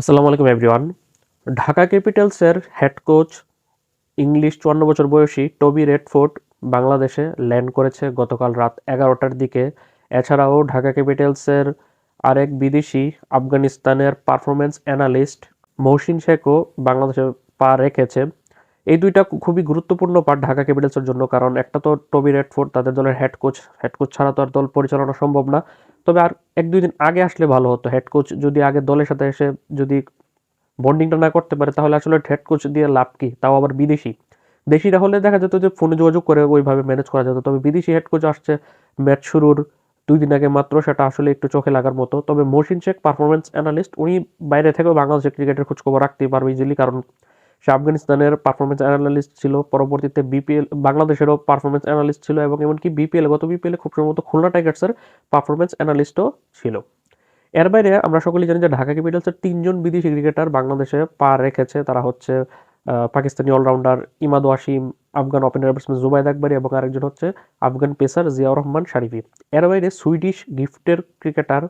আসসালামু আলাইকুম এভরিওয়ান ঢাকা ক্যাপিটালসের হেড কোচ ইংলিশ চুয়ান্ন বছর বয়সী টবি রেডফোর্ড বাংলাদেশে ল্যান্ড করেছে গতকাল রাত এগারোটার দিকে। এছাড়াও ঢাকা ক্যাপিটালসের আরেক বিদেশি আফগানিস্তানের পারফরমেন্স অ্যানালিস্ট মৌসিন শেখও বাংলাদেশে পা রেখেছে। এই দুইটা খুবই গুরুত্বপূর্ণ পার্ট ঢাকা ক্যাপিটালসের জন্য, কারণ একটা তো টবি রেডফোর্ড তাদের দলের হেড কোচ হেড কোচ ছাড়া তো আর দল পরিচালনা সম্ভব না। তবে আর এক, দুই দিন আগে আসলে ভালো হতো। হেড কোচ যদি আগে দলের সাথে এসে যদি বন্ডিংটা না করতে পারে, তাহলে আসলে হেড কোচ দিয়ে লাভ কি? তাও আবার বিদেশি। দেশিরা হলে দেখা যেত যে ফোনে যোগাযোগ করে ওইভাবে ম্যানেজ করা যেত। তবে বিদেশি হেড কোচ আসছে ম্যাচ শুরুর দুই দিন আগে মাত্র সেটা আসলে একটু চোখে লাগার মতো। তবে মহসিন শেখ পারফরমেন্স অ্যানালিস্ট উনি বাইরে থেকেও বাংলাদেশের ক্রিকেটের খোঁজখবর রাখতেই পারবে ইজিলি কারণ সে আফগানিস্তানের পারফরমেন্স অ্যানালিস্ট ছিল, পরবর্তীতে বিপিএল বাংলাদেশেরও পারফরমেন্স অ্যানালিস্ট ছিল এবং এমনকি বিপিএল গত বিপিএল খুব সম্ভবত খুলনা টাইগার্সের পারফরমেন্স অ্যানালিস্টও ছিল। এর বাইরে আমরা সকলেই জানি যে ঢাকা ক্যাপিটালসের তিনজন বিদেশি ক্রিকেটার বাংলাদেশে পা রেখেছে। তারা হচ্ছে Pakistani allrounder Imad Wasim, Afghan opener batsman Zubaid Akbari এবং আরেকজন হচ্ছে আফগান পেসার জিয়াউর রহমান শারিফি। এর বাইরে সুইডিশ গিফটের ক্রিকেটার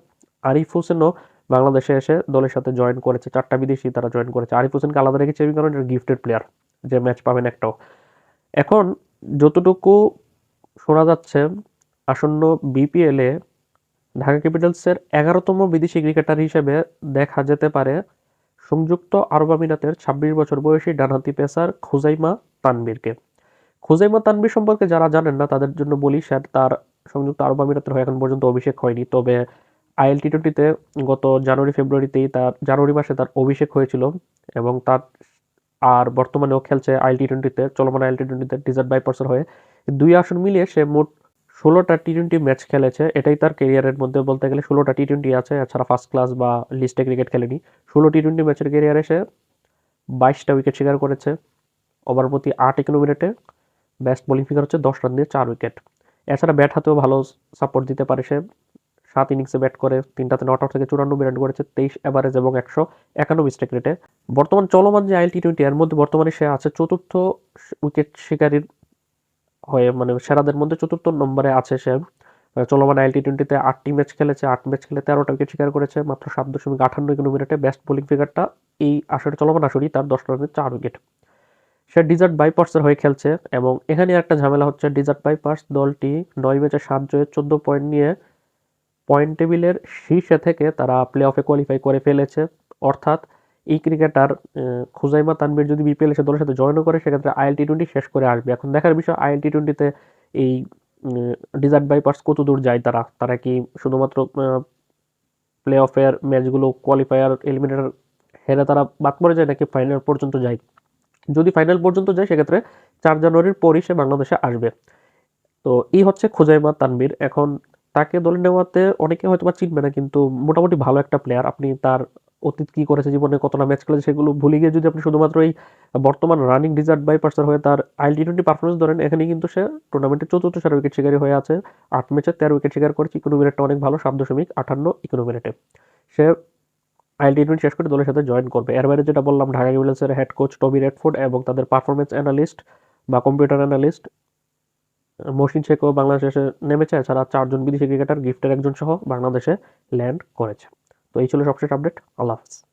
আরিফ হোসেনও বাংলাদেশে এসে দলের সাথে জয়েন করেছে, চারটা বিদেশি তারা জয়েন করেছে। আরিফ হোসেনকে আলাদা রেখেছে এই কারণে গিফটেড প্লেয়ার যে ম্যাচ পাবেন একটাও। এখন যতটুকু শোনা যাচ্ছে, আসন্ন বিপিএলে ঢাকা ক্যাপিটালসের এগারোতম বিদেশি ক্রিকেটার হিসেবে দেখা যেতে পারে সংযুক্ত আরব আমিরাতের ছাব্বিশ বছর বয়সী ডানহাতি পেসার খুজাইমা তানবীরকে খুজাইমা তানবীর সম্পর্কে যারা জানেন না, তাদের জন্য বলি, স্যার, তার সংযুক্ত আরব আমিরাতের হয়ে এখন পর্যন্ত অভিষেক হয়নি। তবে আইএল টি টোয়েন্টিতে গত জানুয়ারি, ফেব্রুয়ারিতেই তার জানুয়ারি মাসে তার অভিষেক হয়েছিল এবং তার আর বর্তমানেও খেলছে আইএল টি টোয়েন্টিতে চলমান আইএল টি টোয়েন্টিতে ডিজার্ট বাইপার্সের হয়ে দুই আসন মিলিয়ে সে মোট ষোলোটা টি টোয়েন্টি ম্যাচ খেলেছে। এটাই তার কেরিয়ারের মধ্যে বলতে গেলে ষোলোটা টি টোয়েন্টি আছে, এছাড়া ফার্স্ট ক্লাস বা লিস্টে ক্রিকেট খেলেনি। ষোলো টি টোয়েন্টি ম্যাচের কেরিয়ারে সে বাইশটা উইকেট শিকার করেছে, ওভার প্রতি আট ইকোনো মিনিটে। ব্যাস্ট বোলিং ফিগার হচ্ছে দশ রান দিয়ে চার উইকেট। এছাড়া ব্যাট হাতেও ভালো সাপোর্ট দিতে পারে সে। সাত ইনিংসে ব্যাট করে, তিনটাতে নট আউট থেকে চুরানব্বই রান করেছে, তেইশ এভারেজ এবং একশো একানব্বই স্ট্রাইক রেটে বর্তমান চলমান যে আইএল টি টোয়েন্টি এর মধ্যে বর্তমানে সে আছে চতুর্থ উইকেট শিকারীর হয়ে মানে সেরাদের মধ্যে চতুর্থ নম্বরে আছে সে। চলমান আইএল টি টোয়েন্টিতে আটটি ম্যাচ খেলেছে, আট ম্যাচ খেলে তেরোটা উইকেট শিকার করেছে, মাত্র সাত দশমিক আঠান্ন ইকোনো মিনিটে বেস্ট বোলিং ফিগারটা এই আসরে, চলমান আসরই তার দশ রানের চার উইকেট সে ডিজার্ট বাইপার্সের হয়ে খেলছে এবং এখানে একটা ঝামেলা হচ্ছে ডিজার্ট বাইপার্স দলটি নয় ম্যাচে সাত জয়ে চোদ্দ পয়েন্ট নিয়ে পয়েন্ট টেবিলের শীর্ষে থেকে তারা প্লে অফে কোয়ালিফাই করে ফেলেছে। অর্থাৎ এই ক্রিকেটার খুজাইমা তানবির যদি বিপিএল এসে দলের সাথে জয়েনও করে, সেক্ষেত্রে আইএল টোয়েন্টি শেষ করে আসবে। এখন দেখার বিষয় আইএল টোয়েন্টিতে এই ডিজার্ট বাইপার্স কত দূর যায় তারা? তারা কি শুধুমাত্র প্লে অফের ম্যাচগুলো কোয়ালিফায়ার এলিমিনেটার হেরে তারা বাদ পড়ে যায়, নাকি ফাইনাল পর্যন্ত যায়? যদি ফাইনাল পর্যন্ত যায়, সেক্ষেত্রে চার জানুয়ারির পরই সে বাংলাদেশে আসবে। তো এই হচ্ছে খুজাইমা তানবির এখন তাকে দলে নেওয়াতে অনেকে হয়তো বা চিনবে না, কিন্তু মোটামুটি ভালো একটা প্লেয়ার আপনি তার অতীত কি করেছে জীবনে, কতটা ম্যাচ খেলেছে সেগুলো ভুলে গিয়ে যদি আপনি শুধুমাত্র এই বর্তমান রানিং ডিজার্ট বাই পার্সার হয়ে তার আইএল টি টোয়েন্টি পারফরমেন্স ধরেন এখানে কিন্তু সে টুর্নামেন্টের চতুর্থ সেরা উইকেট শিকারী হয়ে আছে। আট ম্যাচে তেরো উইকেট শিকার করেছে ইকোনো মিনিটটা অনেক ভালো, সাত দশমিক আটান্ন ইকোনো মিনিটে সে আইএল টি টোয়েন্টি শেষ করে দলের সাথে জয়েন করবে। এর বাইরে যেটা বললাম, ঢাকা ক্যাপিটালসের হেড কোচ টবি রেডফোর্ড এবং তাদের পারফরমেন্স অ্যানালিস্ট বা কম্পিউটার অ্যানালিস্ট মহসিন শেখও বাংলাদেশে নেমেছে। এছাড়া চারজন বিদেশি ক্রিকেটার, গিফটের একজন সহ বাংলাদেশে ল্যান্ড করেছে। তো এই ছিল সবশেষ আপডেট আল্লাহ হাফিজ।